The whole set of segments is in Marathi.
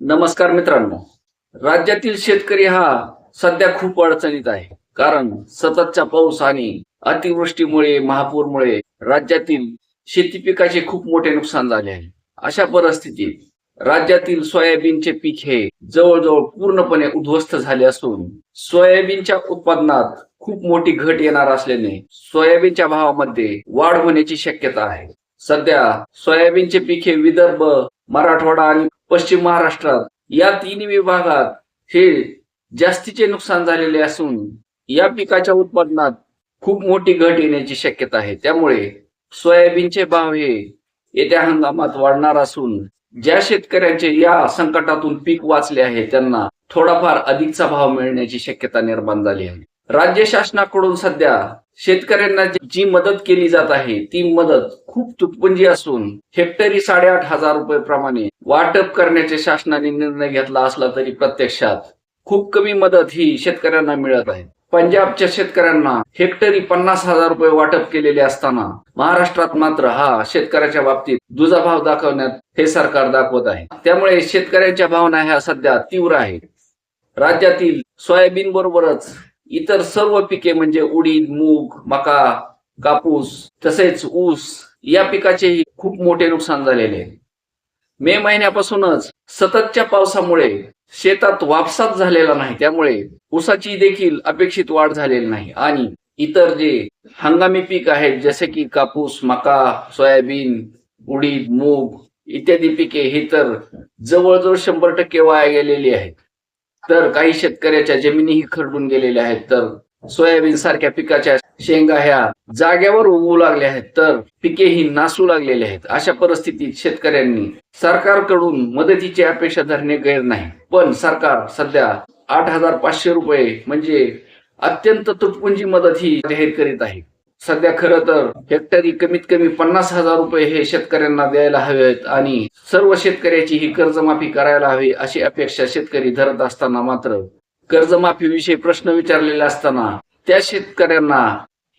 नमस्कार मित्रांनो. राज्यातील शेतकरी हा सध्या खूप अडचणीत आहे. कारण सततच्या पाऊस आणि अतिवृष्टीमुळे महापूरमुळे राज्यातील शेती पिकाचे खूप मोठे नुकसान झाले आहे. अशा परिस्थितीत राज्यातील सोयाबीनचे पीक हे जवळजवळ पूर्णपणे उद्ध्वस्त झाले असून सोयाबीनच्या उत्पादनात खूप मोठी घट येणार असल्याने सोयाबीनच्या भावामध्ये वाढ होण्याची शक्यता आहे. सध्या सोयाबीनचे पीक हे विदर्भ मराठवाडा आणि पश्चिम महाराष्ट्रात या तीन विभागात हे जास्तीचे नुकसान झालेले असून या पिकाच्या उत्पादनात खूप मोठी घट येण्याची शक्यता आहे. त्यामुळे सोयाबीनचे भाव हे येत्या हंगामात वाढणार असून ज्या शेतकऱ्यांचे या संकटातून पीक वाचले आहे त्यांना थोडाफार अधिकचा भाव मिळण्याची शक्यता निर्माण झाली आहे. राज्य शासनाकडून सध्या शेतकऱ्यांना जी- मदत केली जात आहे ती मदत खूप तुटपुंजी असून हेक्टरी साडेआठ हजार रुपये प्रमाणे वाटप करण्याचे शासनाने निर्णय घेतला असला तरी प्रत्यक्षात खूप कमी मदत ही शेतकऱ्यांना मिळत आहे. पंजाबच्या शेतकऱ्यांना हेक्टरी पन्नास हजार रुपये वाटप केलेले असताना महाराष्ट्रात मात्र हा शेतकऱ्याच्या बाबतीत दुजाभाव दाखवण्यात हे सरकार दाखवत आहे. त्यामुळे शेतकऱ्यांच्या भावना ह्या सध्या तीव्र आहेत. राज्यातील सोयाबीन बरोबरच इतर सर्व पिके म्हणजे उडीद मूग मका कापूस तसेच ऊस या पिकाचेही खूप मोठे नुकसान झालेले आहे. मे महिन्यापासूनच सततच्या पावसामुळे शेतात वापसात झालेला नाही त्यामुळे ऊसाची देखील अपेक्षित वाढ झालेली नाही. आणि इतर जे हंगामी पीक आहेत जसे की कापूस मका सोयाबीन उडीद मूग इत्यादी पिके ही तर जवळजवळ शंभर टक्के वाया गेलेली आहेत. तर काही शेतकऱ्याच्या जमिनीही खरडून गेलेल्या आहेत. तर सोयाबीन सारख्या पिकाच्या शेंगा ह्या जाग्यावर उगवू लागल्या आहेत. तर पिके ही नासू लागलेली आहेत. अशा परिस्थितीत शेतकऱ्यांनी सरकारकडून मदतीची अपेक्षा धरणे गैर नाही. पण सरकार सध्या आठ हजार पाचशे रुपये म्हणजे अत्यंत तुटपुंजी मदत ही जाहीर करीत आहे. सध्या खरं तर हेक्टरी कमीत कमी पन्नास हजार रुपये हे शेतकऱ्यांना द्यायला हवेत आणि सर्व शेतकऱ्याची ही कर्जमाफी करायला हवी अशी अपेक्षा शेतकरी धरत असताना मात्र. कर्जमाफीविषयी प्रश्न विचारलेले असताना त्या शेतकऱ्यांना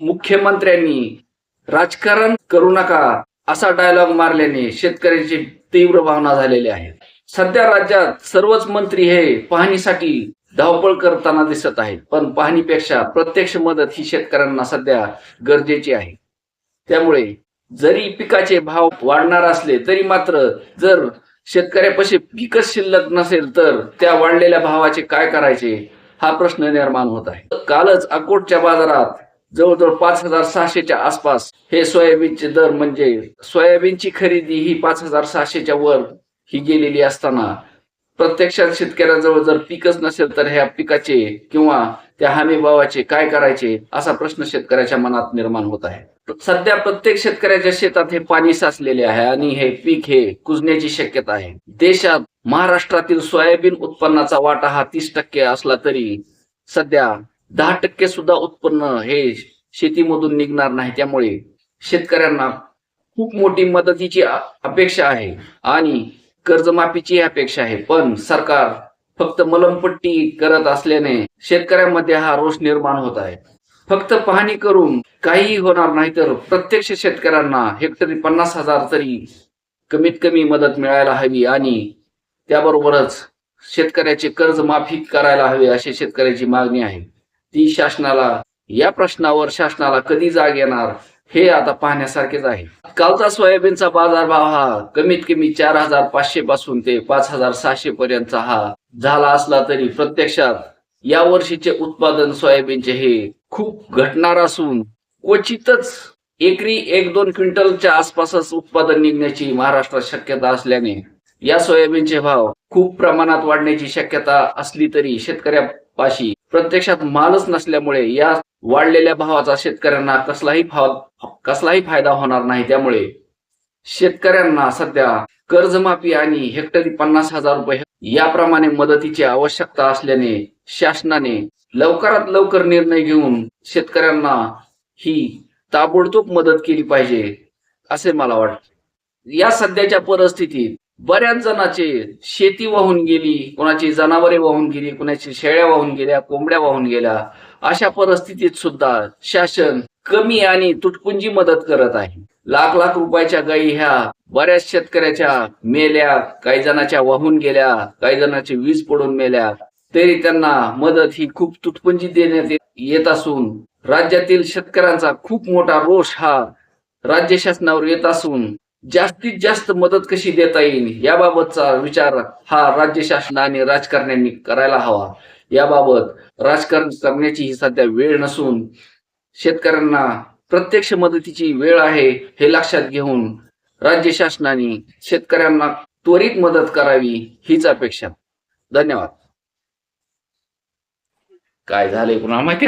मुख्यमंत्र्यांनी राजकारण करू नका असा डायलॉग मारल्याने शेतकऱ्यांची तीव्र भावना झालेली आहे. सध्या राज्यात सर्वच मंत्री हे पाहणीसाठी धावपळ करताना दिसत आहेत पण पाहणीपेक्षा प्रत्यक्ष मदत ही शेतकऱ्यांना सध्या गरजेची आहे. त्यामुळे जरी पिकाचे भाव वाढणार असले तरी मात्र जर शेतकऱ्यापाशी पिकच शिल्लक नसेल तर त्या वाढलेल्या भावाचे काय करायचे हा प्रश्न निर्माण होत आहे. कालच अकोटच्या बाजारात जवळजवळ पाच हजार सहाशेच्या आसपास हे सोयाबीनचे दर म्हणजे सोयाबीनची खरेदी ही पाच हजार सहाशेच्या वर ही गेलेली असताना प्रत्यक्षात शेतकऱ्याजवळ जर पिकच नसेल तर ह्या पिकाचे किंवा त्या हमी भावाचे काय करायचे असा प्रश्न शेतकऱ्याच्या मनात निर्माण होत आहे. सध्या प्रत्येक शेतकऱ्याच्या शेतात हे पाणी साचलेले आहे आणि हे पीक हे कुजण्याची शक्यता आहे. देशात महाराष्ट्रातील सोयाबीन उत्पन्नाचा वाटा हा तीस टक्के असला तरी सध्या दहा टक्के सुद्धा उत्पन्न हे शेतीमधून निघणार नाही. त्यामुळे शेतकऱ्यांना खूप मोठी मदतीची अपेक्षा आहे. आणि कर्जमाफीची अपेक्षा आहे. पण सरकार फक्त मलमपट्टी करत असल्याने शेतकऱ्यांमध्ये हा रोष निर्माण होत आहे. फक्त पाहणी करून काहीही होणार नाही तर प्रत्यक्ष शेतकऱ्यांना हेक्टरी पन्नास हजार तरी कमीत कमी मदत मिळायला हवी आणि त्याबरोबरच शेतकऱ्याचे कर्ज माफी करायला हवे अशी शेतकऱ्याची मागणी आहे. ती शासनाला या प्रश्नावर शासनाला कधी जाग येणार हे आता पाहण्यासारखेच आहे. कालचा सोयाबीनचा बाजारभाव हा कमीत कमी चार हजार पाचशे पासून ते पाच हजार सहाशे पर्यंतचा हा झाला असला तरी प्रत्यक्षात या वर्षीचे उत्पादन सोयाबीनचे हे खूप घटणार असून क्वचितच एकरी एक दोन क्विंटलच्या आसपासच उत्पादन निघण्याची महाराष्ट्रात शक्यता असल्याने या सोयाबीनचे भाव खूप प्रमाणात वाढण्याची शक्यता असली तरी शेतकऱ्यापाशी प्रत्यक्षात मालच नसल्यामुळे या वाढलेल्या भावाचा शेतकऱ्यांना कसलाही भाव कसलाही फायदा होणार नाही. त्यामुळे शेतकऱ्यांना सध्या कर्जमाफी आणि हेक्टरी पन्नास हजार रुपये याप्रमाणे मदतीची आवश्यकता असल्याने शासनाने लवकरात लवकर निर्णय घेऊन शेतकऱ्यांना ही ताबडतोब मदत केली पाहिजे असे मला वाटते. या सध्याच्या परिस्थितीत बऱ्याच जणांचे शेती वाहून गेली कोणाची जनावरे वाहून गेली कोणाची शेळ्या वाहून गेल्या कोंबड्या वाहून गेल्या. अशा परिस्थितीत सुद्धा शासन कमी आणि तुटपुंजी मदत करत आहे. लाख लाख रुपयाच्या गायी ह्या बऱ्याच शेतकऱ्याच्या मेल्या काही जणांच्या वाहून गेल्या काही जणांची वीज पडून मेल्या. तरी त्यांना मदत ही खूप तुटपुंजी देण्यात येत असून राज्यातील शेतकऱ्यांचा खूप मोठा रोष हा राज्य शासनावर येत असून जास्तीत जास्त मदत कशी देता येईल याबाबतचा विचार हा राज्य शासन आणि राजकारण्यांनी करायला हवा. याबाबत राजकारण करण्याची ही सध्या वेळ नसून शेतकऱ्यांना प्रत्यक्ष मदतीची वेळ आहे हे लक्षात घेऊन राज्य शासनाने शेतकऱ्यांना त्वरित मदत करावी हीच अपेक्षा. धन्यवाद. काय झालंय पुन्हा माहिती